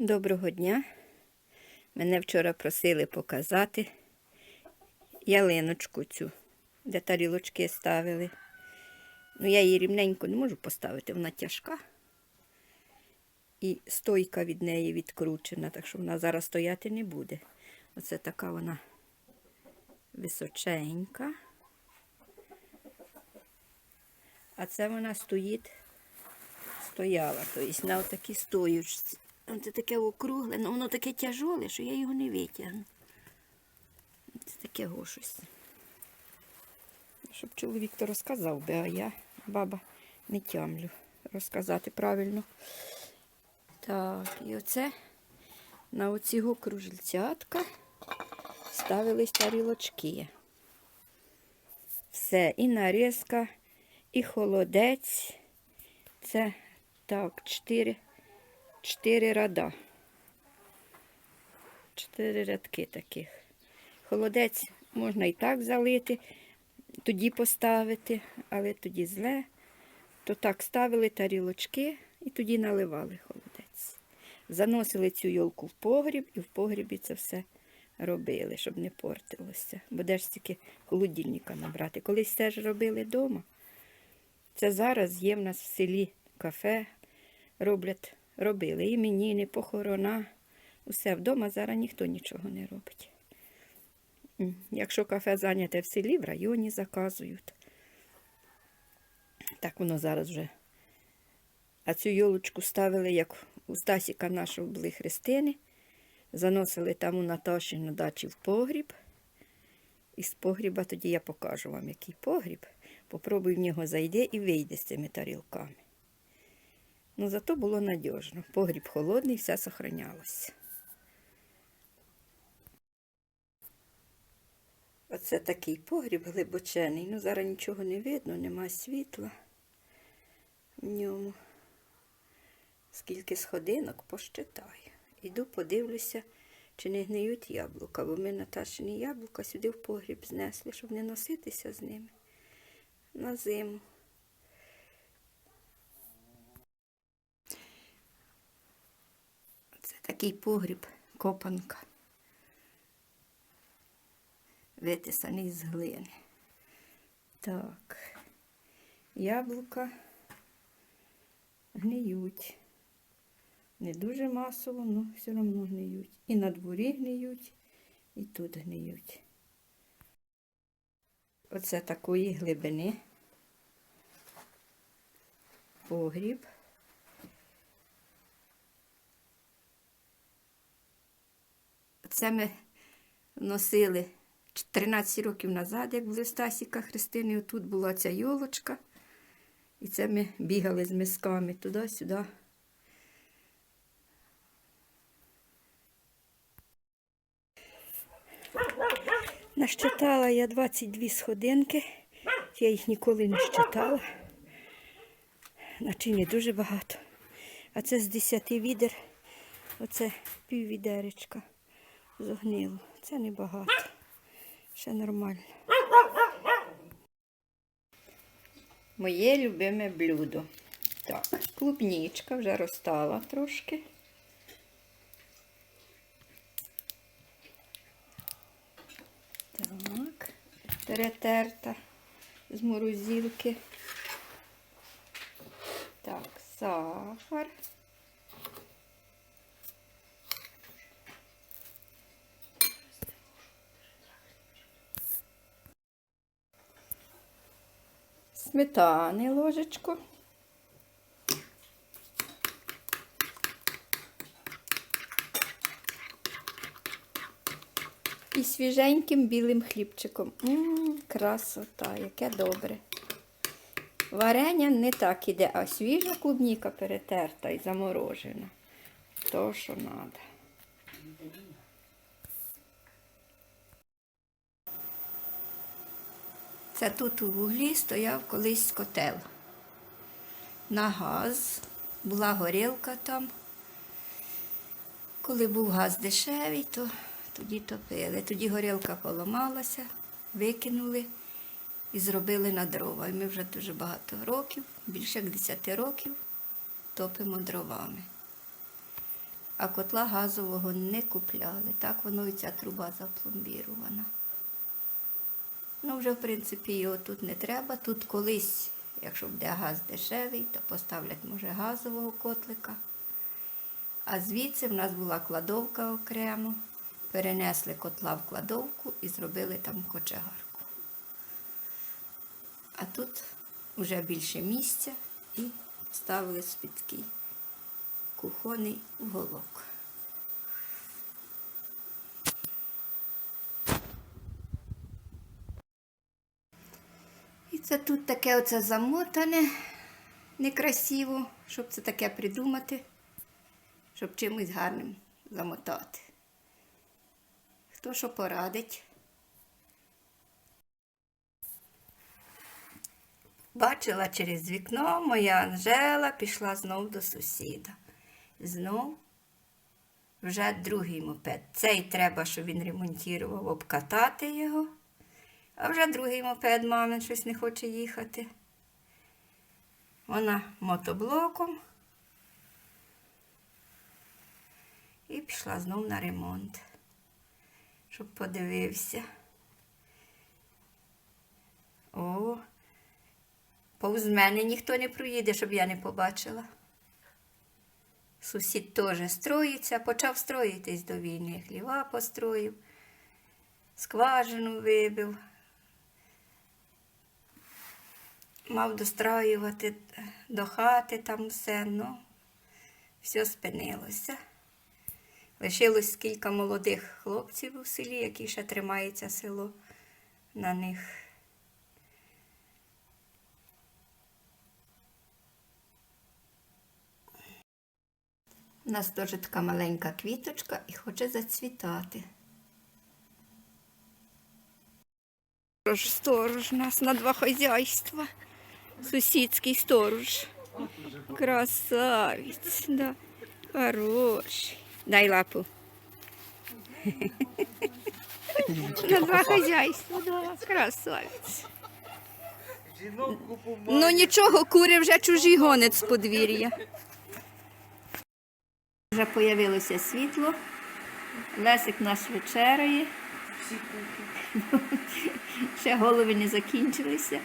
Доброго дня. Мене вчора просили показати ялиночку цю, де тарілочки ставили. Ну, я її рівненько не можу поставити, вона тяжка. І стойка від неї відкручена, так що вона зараз стояти не буде. Оце така вона височенька. А це вона стоїть, стояла, тобто на отакій стоючці. Це таке округле, ну воно таке тяжоле, що я його не витягну. Це таке щось. Щоб чоловік то розказав би, а я, баба, не тямлю розказати правильно. Так, і оце на оці кружельцятка ставились тарілочки. Все, і нарізка, і холодець. Це так, чотири, чотири ряда. Чотири рядки таких. Холодець можна і так залити, тоді поставити, але тоді зле. То так ставили тарілочки і тоді наливали холодець. Заносили цю йолку в погріб і в погрібі це все робили, щоб не портилося. Бо де ж тільки холодильника набрати. Колись теж робили вдома. Це зараз є в нас в селі кафе, роблять, робили іменіни, похорона. Усе вдома зараз ніхто нічого не робить. Якщо кафе зайняте в селі, в районі заказують. Так воно зараз вже. А цю йолочку ставили, як у Стасіка нашого були хрестини. Заносили там у Наташі на дачі в погріб. І з погріба тоді я покажу вам, який погріб. Попробуй в нього зайде і вийде з цими тарілками. Ну, зато було надіжно. Погріб холодний, все сохранялося. Оце такий погріб глибочений. Ну, зараз нічого не видно, нема світла в ньому. Скільки сходинок посчитаю. Іду, подивлюся, чи не гниють яблука, бо ми Наташині яблука сюди в погріб знесли, щоб не носитися з ними на зиму. Це такий погріб, копанка. Витисаний з глини. Так, яблука гниють. Не дуже масово, але все одно гниють. І на дворі гниють, і тут гниють. Оце такої глибини. Погріб. Це ми носили 13 років назад, як були Стасіка Христини. Тут була ця йолочка. І це ми бігали з мисками туди-сюди. Нащитала я 22 сходинки. Я їх ніколи не щитала. Наче не дуже багато. А це з 10 відер. Оце пів відеречка зогнило. Це небагато. Ще нормально. Моє любиме блюдо. Так, клубнічка вже розтала трошки. Так, перетерта з морозилки. Так, сахар. Сметани ложечку. І свіженьким білим хлібчиком. Ммм, красота, яке добре. Варення не так іде, а свіжа клубніка перетерта і заморожена. То, що треба. Це тут у вуглі стояв колись котел. На газ була горілка там. Коли був газ дешевий, то тоді топили. Тоді горілка поламалася, викинули і зробили на дрова. І ми вже дуже багато років, більше як 10 років, топимо дровами. а котла газового не купляли. Так воно і ця труба запломбірована. Ну, вже, в принципі, його тут не треба. Тут колись, якщо буде газ дешевий, то поставлять, може, газового котлика. А звідси в нас була кладовка окремо. Перенесли котла в кладовку і зробили там кочегарку. А тут вже більше місця і поставили спідкий кухонний уголок. Це тут таке оце замотане, некрасиво, щоб це таке придумати, щоб чимось гарним замотати. Хто що порадить? Бачила через вікно, моя Анжела пішла знов до сусіда. Знов вже другий мопед. Цей треба, щоб він ремонтував, обкатати його. А вже другий мопед мамин щось не хоче їхати. Вона мотоблоком. І пішла знов на ремонт, щоб подивився. О, повз мене ніхто не проїде, щоб я не побачила. Сусід теж строїться, почав строїтись до війни. Хліва построїв, скважину вибив. Мав достроювати до хати там все, ну, все спинилося. Лишилось кілька молодих хлопців у селі, які ще тримається село на них. У нас теж така маленька квіточка і хоче зацвітати. Сторож, сторож нас на два хазяйства. Сусідський сторож. Красавець, да. Хороший. Дай лапу. На два хазяйства, да. Красавець. Ну нічого, кури вже чужі гонять з подвір'я. Вже появилося світло. Лесик наш вечеряє. Ще голови не закінчилися.